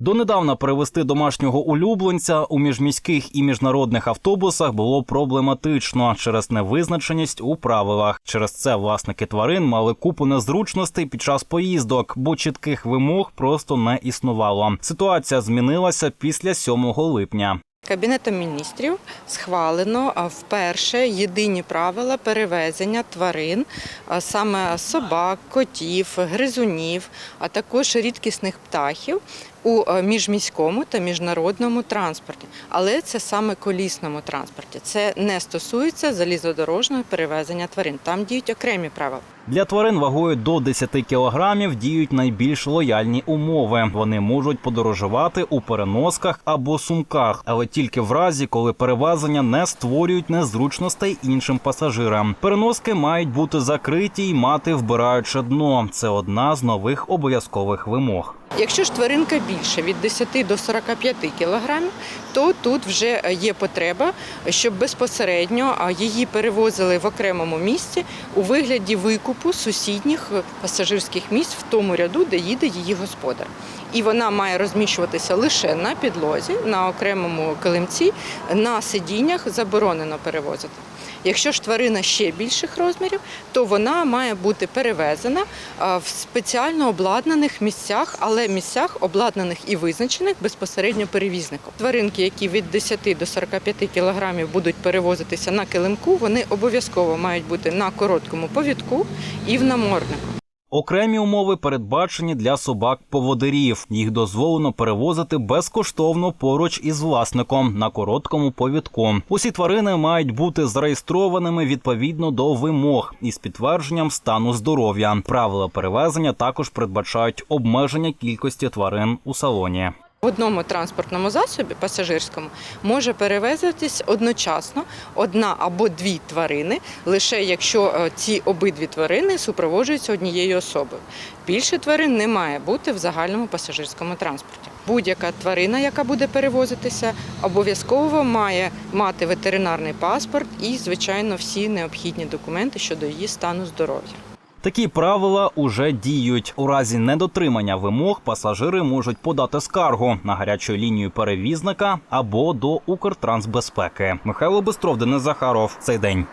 Донедавна перевести домашнього улюбленця у міжміських і міжнародних автобусах було проблематично через невизначеність у правилах. Через це власники тварин мали купу незручностей під час поїздок, бо чітких вимог просто не існувало. Ситуація змінилася після 7 липня. Кабінетом міністрів схвалено вперше єдині правила перевезення тварин, саме собак, котів, гризунів, а також рідкісних птахів у міжміському та міжнародному транспорті. Але це саме колісному транспорті. Це не стосується залізодорожного перевезення тварин. Там діють окремі правила. Для тварин вагою до 10 кілограмів діють найбільш лояльні умови. Вони можуть подорожувати у переносках або сумках, але тільки в разі, коли перевезення не створюють незручностей іншим пасажирам. Переноски мають бути закриті і мати вбираюче дно. Це одна з нових обов'язкових вимог. Якщо ж тваринка більше від 10 до 45 кілограмів, то тут вже є потреба, щоб безпосередньо її перевозили в окремому місці у вигляді викупу сусідніх пасажирських місць в тому ряду, де їде її господар. І вона має розміщуватися лише на підлозі, на окремому килимці, на сидіннях заборонено перевозити. Якщо ж тварина ще більших розмірів, то вона має бути перевезена в спеціально обладнаних місцях, але місцях обладнаних і визначених безпосередньо перевізником. Тваринки, які від 10 до 45 кілограмів будуть перевозитися на килимку, вони обов'язково мають бути на короткому повідку і в наморднику. Окремі умови передбачені для собак-поводирів. Їх дозволено перевозити безкоштовно поруч із власником на короткому повідку. Усі тварини мають бути зареєстрованими відповідно до вимог із підтвердженням стану здоров'я. Правила перевезення також передбачають обмеження кількості тварин у салоні. В одному транспортному засобі пасажирському може перевезитись одночасно одна або дві тварини, лише якщо е, ці обидві тварини супроводжуються однією особою. Більше тварин не має бути в загальному пасажирському транспорті. Будь-яка тварина, яка буде перевозитися, обов'язково має мати ветеринарний паспорт і, звичайно, всі необхідні документи щодо її стану здоров'я. Такі правила уже діють. У разі недотримання вимог пасажири можуть подати скаргу на гарячу лінію перевізника або до Укртрансбезпеки. Михайло Бестров, Денис Захаров. Цей день.